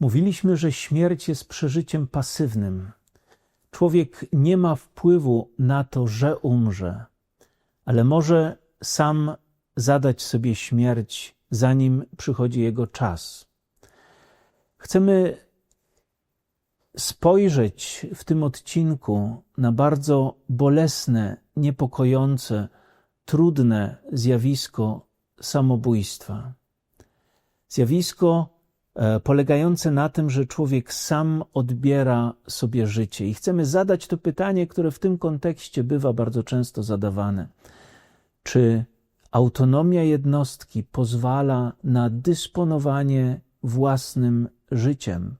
Mówiliśmy, że śmierć jest przeżyciem pasywnym. Człowiek nie ma wpływu na to, że umrze, ale może sam zadać sobie śmierć, zanim przychodzi jego czas. Chcemy spojrzeć w tym odcinku na bardzo bolesne, niepokojące, trudne zjawisko samobójstwa. Zjawisko polegające na tym, że człowiek sam odbiera sobie życie. I chcemy zadać to pytanie, które w tym kontekście bywa bardzo często zadawane. Czy autonomia jednostki pozwala na dysponowanie własnym życiem?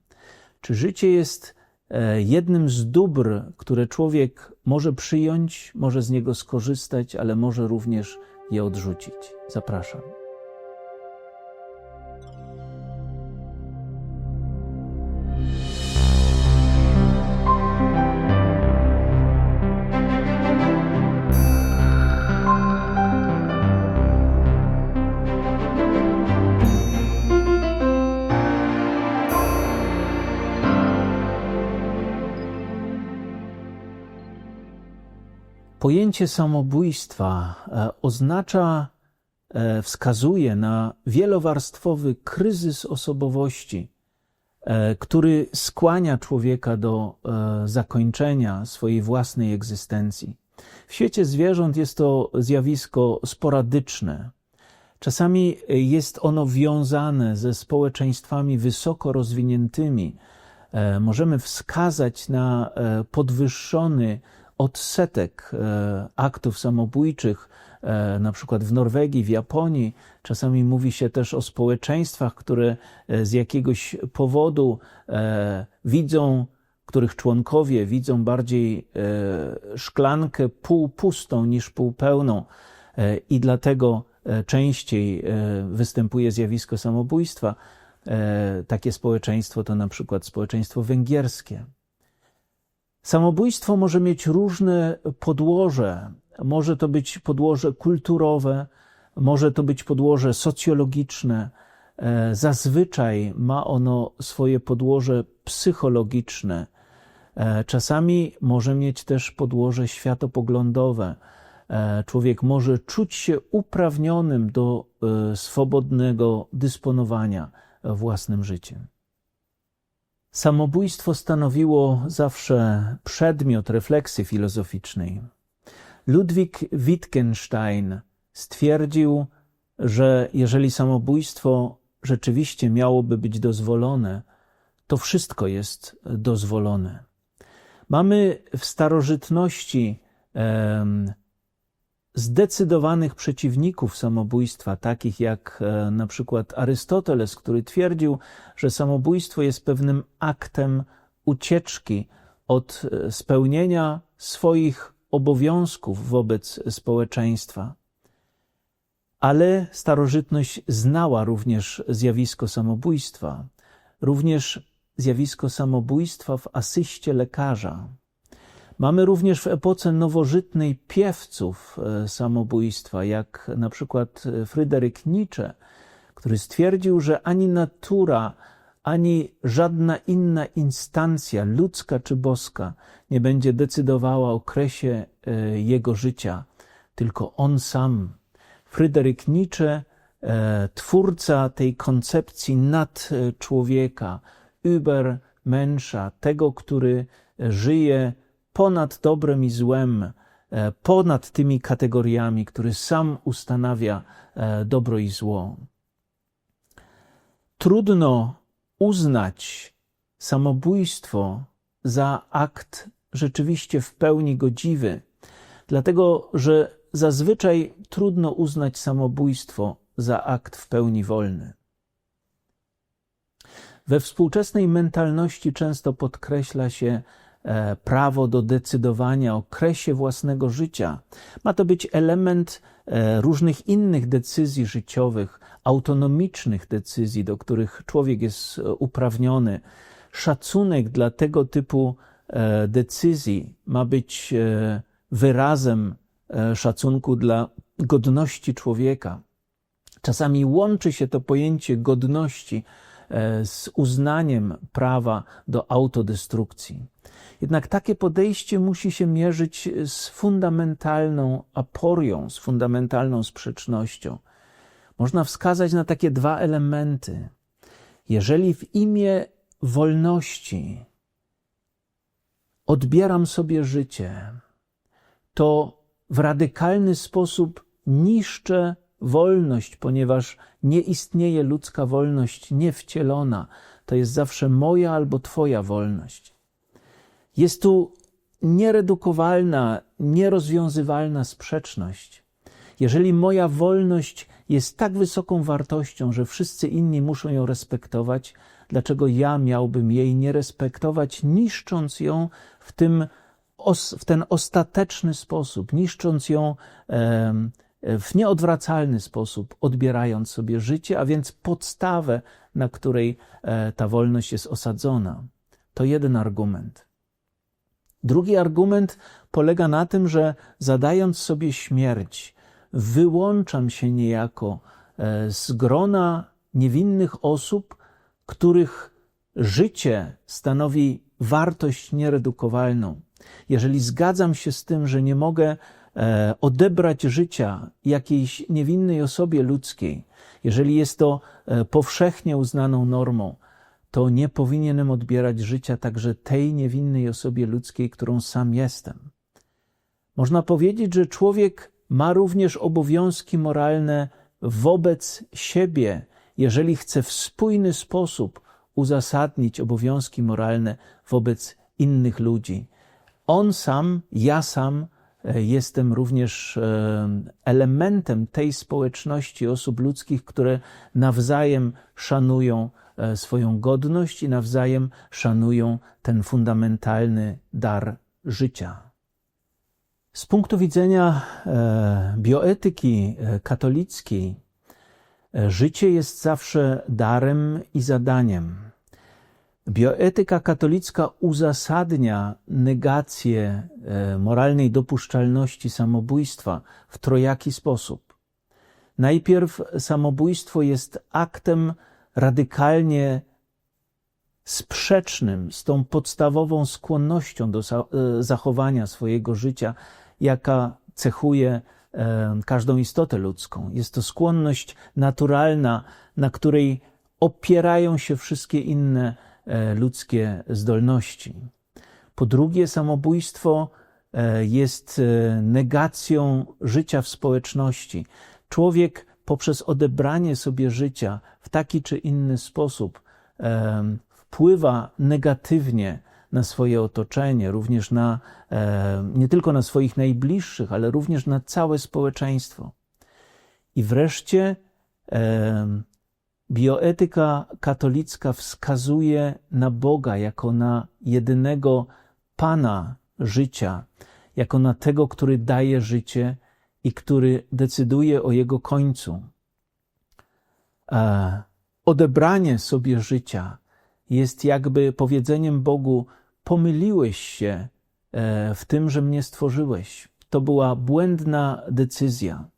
Czy życie jest e, jednym z dóbr, które człowiek może przyjąć, może z niego skorzystać, ale może również je odrzucić? Zapraszam. Pojęcie samobójstwa e, oznacza, e, wskazuje na wielowarstwowy kryzys osobowości, e, który skłania człowieka do zakończenia swojej własnej egzystencji. W świecie zwierząt jest to zjawisko sporadyczne. Czasami jest ono wiązane ze społeczeństwami wysoko rozwiniętymi. Możemy wskazać na podwyższony odsetek e, aktów samobójczych, e, na przykład w Norwegii, w Japonii. Czasami mówi się też o społeczeństwach, które e, z jakiegoś powodu widzą, których członkowie widzą bardziej szklankę półpustą niż półpełną i dlatego częściej występuje zjawisko samobójstwa. Takie społeczeństwo to na przykład społeczeństwo węgierskie. Samobójstwo może mieć różne podłoże. Może to być podłoże kulturowe, może to być podłoże socjologiczne. E, zazwyczaj ma ono swoje podłoże psychologiczne. E, czasami może mieć też podłoże światopoglądowe. E, człowiek może czuć się uprawnionym do swobodnego dysponowania własnym życiem. Samobójstwo stanowiło zawsze przedmiot refleksji filozoficznej. Ludwik Wittgenstein stwierdził, że jeżeli samobójstwo rzeczywiście miałoby być dozwolone, to wszystko jest dozwolone. Mamy w starożytności zdecydowanych przeciwników samobójstwa, takich jak e, na przykład Arystoteles, który twierdził, że samobójstwo jest pewnym aktem ucieczki od e, spełnienia swoich obowiązków wobec społeczeństwa. Ale starożytność znała również zjawisko samobójstwa, również zjawisko samobójstwa w asyście lekarza. Mamy również w epoce nowożytnej piewców e, samobójstwa, jak na przykład e, Fryderyk Nietzsche, który stwierdził, że ani natura, ani żadna inna instancja, ludzka czy boska, nie będzie decydowała o kresie e, jego życia, tylko on sam. Fryderyk Nietzsche, twórca tej koncepcji nad człowieka, Übermenscha, tego, który żyje ponad dobrem i złem, e, ponad tymi kategoriami, który sam ustanawia e, dobro i zło. Trudno uznać samobójstwo za akt rzeczywiście w pełni godziwy, dlatego że zazwyczaj trudno uznać samobójstwo za akt w pełni wolny. We współczesnej mentalności często podkreśla się prawo do decydowania o kresie własnego życia. Ma to być element e, różnych innych decyzji życiowych, autonomicznych decyzji, do których człowiek jest e, uprawniony. Szacunek dla tego typu decyzji ma być wyrazem szacunku dla godności człowieka. Czasami łączy się to pojęcie godności e, z uznaniem prawa do autodestrukcji. Jednak takie podejście musi się mierzyć z fundamentalną aporią, z fundamentalną sprzecznością. Można wskazać na takie dwa elementy. Jeżeli w imię wolności odbieram sobie życie, to w radykalny sposób niszczę wolność, ponieważ nie istnieje ludzka wolność niewcielona. To jest zawsze moja albo Twoja wolność. Jest tu nieredukowalna, nierozwiązywalna sprzeczność. Jeżeli moja wolność jest tak wysoką wartością, że wszyscy inni muszą ją respektować, dlaczego ja miałbym jej nie respektować, niszcząc ją w, tym, w ten ostateczny sposób, niszcząc ją w nieodwracalny sposób, odbierając sobie życie, a więc podstawę, na której e, ta wolność jest osadzona. To jeden argument. Drugi argument polega na tym, że zadając sobie śmierć, wyłączam się niejako e, z grona niewinnych osób, których życie stanowi wartość nieredukowalną. Jeżeli zgadzam się z tym, że nie mogę odebrać życia jakiejś niewinnej osobie ludzkiej, jeżeli jest to e, powszechnie uznaną normą, to nie powinienem odbierać życia także tej niewinnej osobie ludzkiej, którą sam jestem. Można powiedzieć, że człowiek ma również obowiązki moralne wobec siebie, jeżeli chce w spójny sposób uzasadnić obowiązki moralne wobec innych ludzi. On sam, ja sam e, jestem również e, elementem tej społeczności osób ludzkich, które nawzajem szanują e, swoją godność i nawzajem szanują ten fundamentalny dar życia. Z punktu widzenia bioetyki katolickiej, życie jest zawsze darem i zadaniem. Bioetyka katolicka uzasadnia negację e, moralnej dopuszczalności samobójstwa w trojaki sposób. Najpierw samobójstwo jest aktem radykalnie sprzecznym z tą podstawową skłonnością do e, zachowania swojego życia, jaka cechuje e, każdą istotę ludzką. Jest to skłonność naturalna, na której opierają się wszystkie inne ludzkie zdolności. Po drugie, samobójstwo e, jest e, negacją życia w społeczności. Człowiek poprzez odebranie sobie życia w taki czy inny sposób wpływa negatywnie na swoje otoczenie, również na, nie tylko na swoich najbliższych, ale również na całe społeczeństwo. I wreszcie Bioetyka katolicka wskazuje na Boga jako na jedynego Pana życia, jako na tego, który daje życie i który decyduje o jego końcu. E, odebranie sobie życia jest jakby powiedzeniem Bogu: Pomyliłeś się e, w tym, że mnie stworzyłeś. To była błędna decyzja.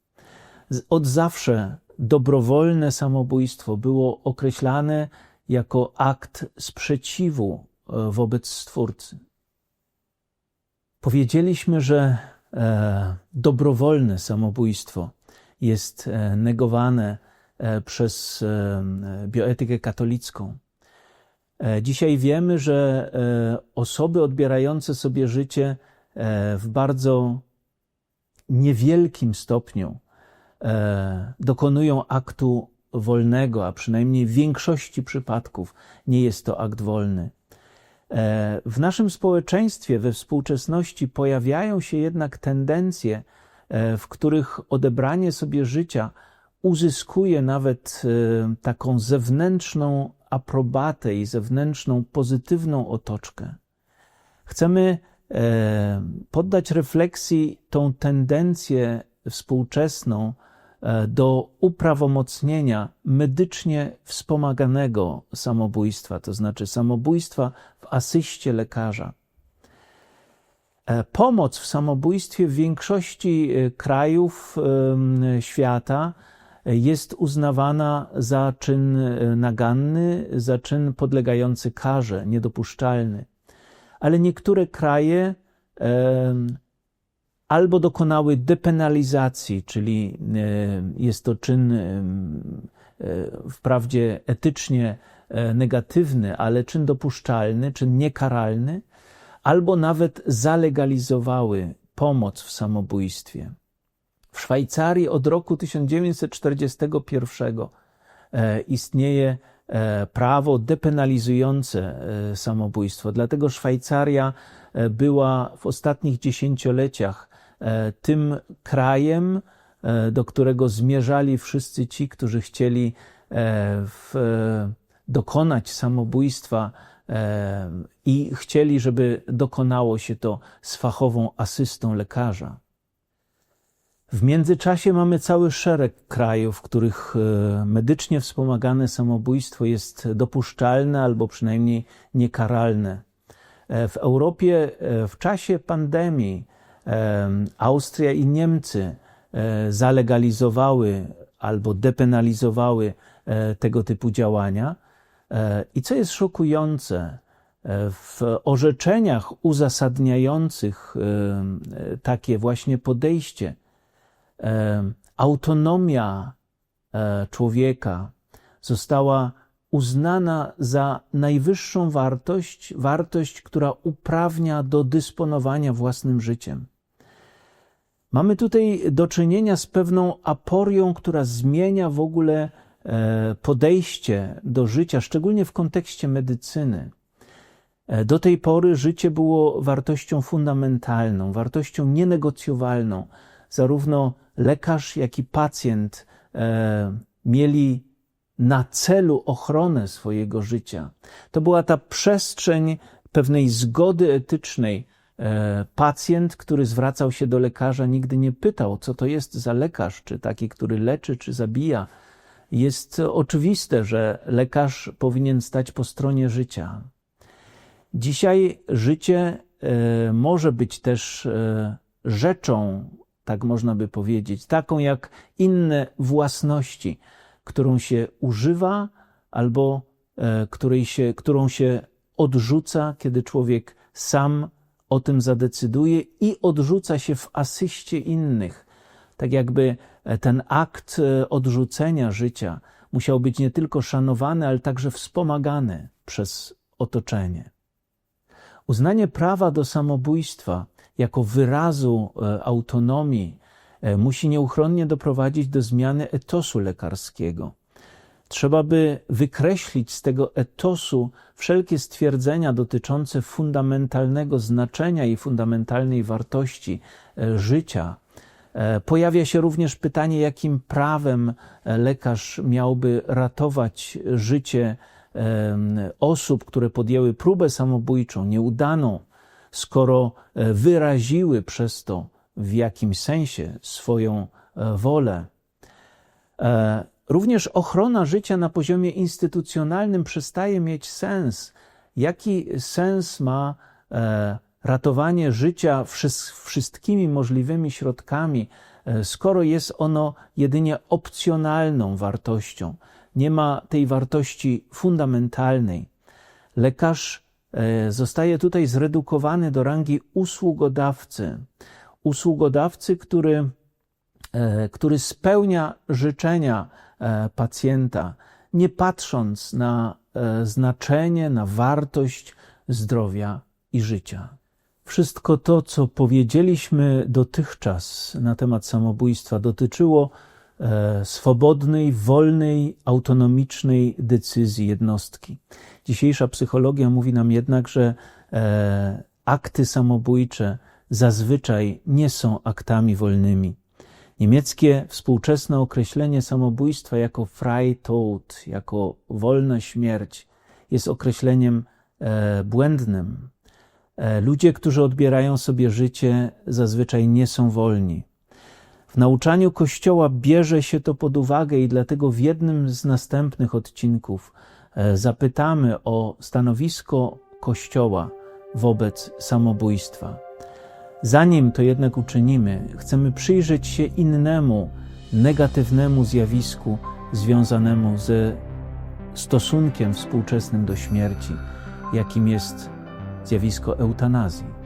Od zawsze dobrowolne samobójstwo było określane jako akt sprzeciwu e, wobec Stwórcy. Powiedzieliśmy, że e, dobrowolne samobójstwo jest e, negowane przez bioetykę katolicką. Dzisiaj wiemy, że osoby odbierające sobie życie w bardzo niewielkim stopniu dokonują aktu wolnego, a przynajmniej w większości przypadków nie jest to akt wolny. E, w naszym społeczeństwie we współczesności pojawiają się jednak tendencje, e, w których odebranie sobie życia uzyskuje nawet taką zewnętrzną aprobatę i zewnętrzną pozytywną otoczkę. Chcemy poddać refleksji tą tendencję współczesną, E, do uprawomocnienia medycznie wspomaganego samobójstwa, to znaczy samobójstwa w asyście lekarza. E, pomoc w samobójstwie w większości e, krajów świata jest uznawana za czyn e, naganny, za czyn podlegający karze, niedopuszczalny. Ale niektóre kraje albo dokonały depenalizacji, czyli jest to czyn wprawdzie etycznie negatywny, ale czyn dopuszczalny, czyn niekaralny, albo nawet zalegalizowały pomoc w samobójstwie. W Szwajcarii od roku 1941 e, istnieje e, prawo depenalizujące e, samobójstwo. Dlatego Szwajcaria była w ostatnich dziesięcioleciach tym krajem, do którego zmierzali wszyscy ci, którzy chcieli w, dokonać samobójstwa i chcieli, żeby dokonało się to z fachową asystą lekarza. W międzyczasie mamy cały szereg krajów, w których e, medycznie wspomagane samobójstwo jest dopuszczalne albo przynajmniej niekaralne. E, w Europie e, w czasie pandemii Austria i Niemcy zalegalizowały albo depenalizowały tego typu działania. I co jest szokujące, w orzeczeniach uzasadniających takie właśnie podejście, autonomia e, człowieka została uznana za najwyższą wartość, wartość, która uprawnia do dysponowania własnym życiem. Mamy tutaj do czynienia z pewną aporią, która zmienia w ogóle e, podejście do życia, szczególnie w kontekście medycyny. E, do tej pory życie było wartością fundamentalną, wartością nienegocjowalną. Zarówno lekarz, jak i pacjent e, mieli na celu ochronę swojego życia. To była ta przestrzeń pewnej zgody etycznej. E, pacjent, który zwracał się do lekarza, nigdy nie pytał, co to jest za lekarz, czy taki, który leczy, czy zabija. Jest oczywiste, że lekarz powinien stać po stronie życia. Dzisiaj życie e, może być też e, rzeczą, tak można by powiedzieć, taką jak inne własności, którą się używa albo której się, którą się odrzuca, kiedy człowiek sam o tym zadecyduje i odrzuca się w asyście innych. Tak jakby ten akt odrzucenia życia musiał być nie tylko szanowany, ale także wspomagany przez otoczenie. Uznanie prawa do samobójstwa jako wyrazu e, autonomii e, musi nieuchronnie doprowadzić do zmiany etosu lekarskiego. Trzeba by wykreślić z tego etosu wszelkie stwierdzenia dotyczące fundamentalnego znaczenia i fundamentalnej wartości e, życia. Pojawia się również pytanie, jakim prawem lekarz miałby ratować życie osób, które podjęły próbę samobójczą, nieudaną, skoro e, wyraziły przez to w jakimś sensie swoją e, wolę. E, również ochrona życia na poziomie instytucjonalnym przestaje mieć sens. Jaki sens ma ratowanie życia wszystkimi możliwymi środkami, skoro jest ono jedynie opcjonalną wartością? nie ma tej wartości fundamentalnej. Lekarz e, zostaje tutaj zredukowany do rangi usługodawcy. Usługodawcy, który, e, który spełnia życzenia e, pacjenta, nie patrząc na znaczenie, na wartość zdrowia i życia. Wszystko to, co powiedzieliśmy dotychczas na temat samobójstwa, dotyczyło E, swobodnej, wolnej, autonomicznej decyzji jednostki. Dzisiejsza psychologia mówi nam jednak, że e, akty samobójcze zazwyczaj nie są aktami wolnymi. Niemieckie współczesne określenie samobójstwa jako Freitod, jako wolna śmierć, jest określeniem e, błędnym. Ludzie, którzy odbierają sobie życie, zazwyczaj nie są wolni. W nauczaniu Kościoła bierze się to pod uwagę i dlatego w jednym z następnych odcinków e, zapytamy o stanowisko Kościoła wobec samobójstwa. Zanim to jednak uczynimy, chcemy przyjrzeć się innemu negatywnemu zjawisku związanemu ze stosunkiem współczesnym do śmierci, jakim jest zjawisko eutanazji.